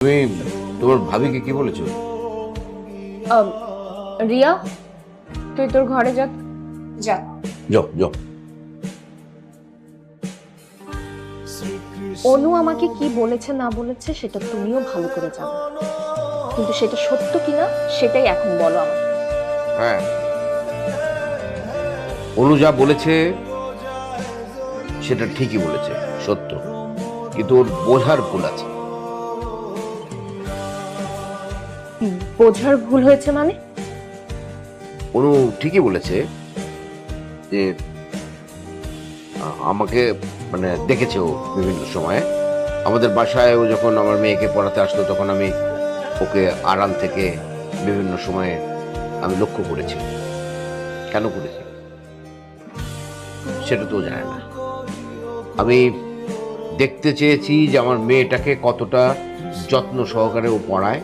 তুমি তোমার ভাবিকে কি বলেছ? আম, রিয়া তুই তোর ঘরে যা। যা। যাও যাও। অনু আমাকে কি বলেছে না বলেছে সেটা তুমিও ভালো করে জানো। কিন্তু সেটা সত্য কিনা সেটাই এখন বলো আমাকে। হ্যাঁ। অনু যা বলেছে সেটা ঠিকই বলেছে সত্য। কিন্তু ওর বোঝার ভুল আছে। বোঝার ভুল হয়েছে মানে? অনু ঠিকই বলেছে যে আমাকে মানে দেখেছে ও বিভিন্ন সময়ে। আমাদের বাসায় ও যখন আমার মেয়েকে পড়াতে আসতো তখন আমি ওকে আড়াল থেকে বিভিন্ন সময়ে আমি লক্ষ্য করেছি। কেন করেছি? সেটা তো জানে না। আমি দেখতে চেয়েছি যে আমার মেয়েটাকে কতটা যত্ন সহকারে ও পড়ায়।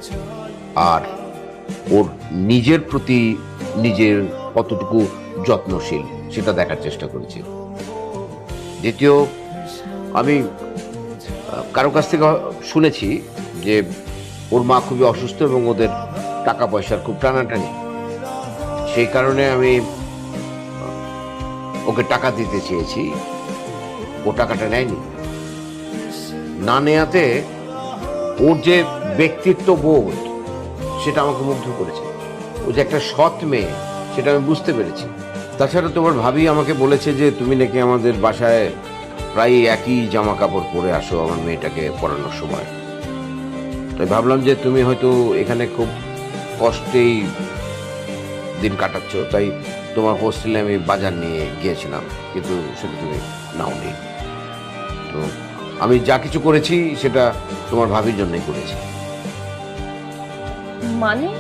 আর ওর নিজের প্রতি নিজের কতটুকু যত্নশীল, সেটা দেখার চেষ্টা করেছি। দ্বিতীয়, আমি কারও কাছ থেকে শুনেছি যে ওর মা খুবই অসুস্থ এবং ওদের টাকা পয়সার খুব টানাটানি। সেই কারণে আমি ওকে টাকা দিতে চেয়েছি। ও টাকাটা নেয়নি। না নেয়াতে ওর যে ব্যক্তিত্ব বোধ সেটা আমাকে মুগ্ধ করেছে। ও যে একটা সৎ মেয়ে, সেটা আমি বুঝতে পেরেছি। তাছাড়া তোমার ভাবি আমাকে বলেছে যে তুমি নাকি আমাদের বাসায় প্রায় একই জামা কাপড় পরে আসো আমার মেয়েটাকে পড়ানোর সময়। তাই ভাবলাম যে তুমি হয়তো এখানে খুব কষ্টেই দিন কাটাচ্ছ। তাই তোমার হোস্টেলে আমি বাজার নিয়ে গিয়েছিলাম, কিন্তু সেটা তুমি নাওনি তো আমি যা কিছু করেছি, সেটা তোমার ভাবির জন্যই করেছি। মানে?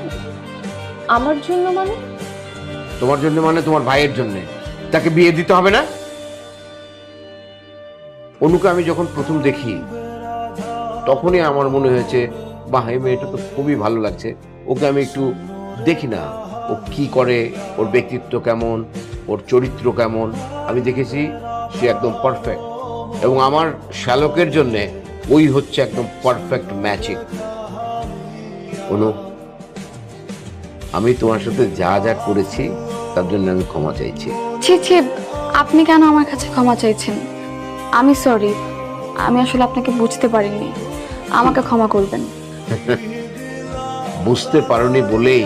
আমার জন্য মানে? তোমার জন্য মানে তোমার ভাইয়ের জন্য। তাকে বিয়ে দিতে হবে না? অনুকে আমি যখন প্রথম দেখি, তখনই আমার মনে হয়েছে, বাহ, এই মেয়েটা তো খুবই ভালো লাগছে। ওকে আমি একটু দেখি না। ও কি করে? ওর ব্যক্তিত্ব কেমন? ওর চরিত্র কেমন? আমি দেখেছি, সে একদম পারফেক্ট এবং আমার শ্যালকের জন্যে ওই হচ্ছে একদম পারফেক্ট ম্যাচিং অনু আমি তোমার সাথে যা যা করেছি তার জন্য আমি ক্ষমা চাইছি। ছি ছি আপনি কেন আমার কাছে ক্ষমা চাইছেন? আমি সরি আমি আসলে আপনাকে বুঝতে পারিনি। আমাকে ক্ষমা করবেন। বুঝতে পারোনি বলেই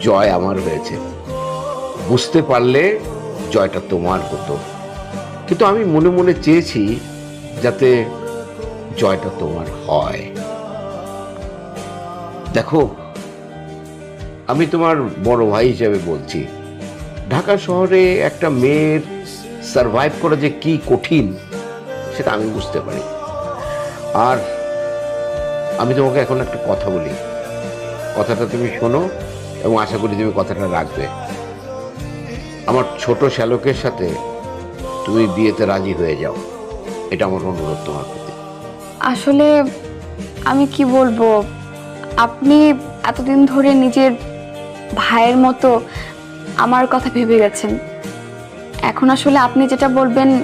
জয় আমার হয়েছে। বুঝতে পারলে জয়টা তোমার হতো। কিন্তু আমি মনে মনে চেয়েছি যাতে জয়টা তোমার হয়। দেখো আমি তোমার বড় ভাই হিসেবে বলছি। ঢাকা শহরে একটা মেয়ের সারভাইভ করা যে কি কঠিন, সেটা আমি বুঝতে পারি। আর আমি তোমাকে এখন একটা কথা বলি। কথাটা তুমি শোনো এবং আশা করি তুমি কথাটা রাখবে। আমার ছোট শ্যালকের সাথে তুমি বিয়েতে রাজি হয়ে যাও। এটা আমার অনুরোধ তোমার প্রতি। আসলে আমি কি বলব, আপনি এতদিন ধরে নিজের ভাইয়ের মতো আমার কথা ভেবে গেছেন। এখন আসলে আপনি যেটা বলবেন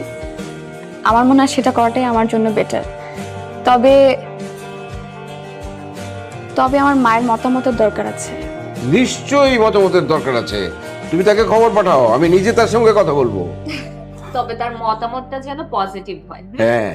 আমার মনে হয় সেটা করাটাই আমার জন্য বেটার তবে তবে আমার মায়ের মতামতের দরকার আছে। নিশ্চয়ই মতামতের দরকার আছে। তুমি তাকে খবর পাঠাও আমি নিজে তার সঙ্গে কথা বলব। তবে তার মতামতটা যেন পজিটিভ হয়। হ্যাঁ।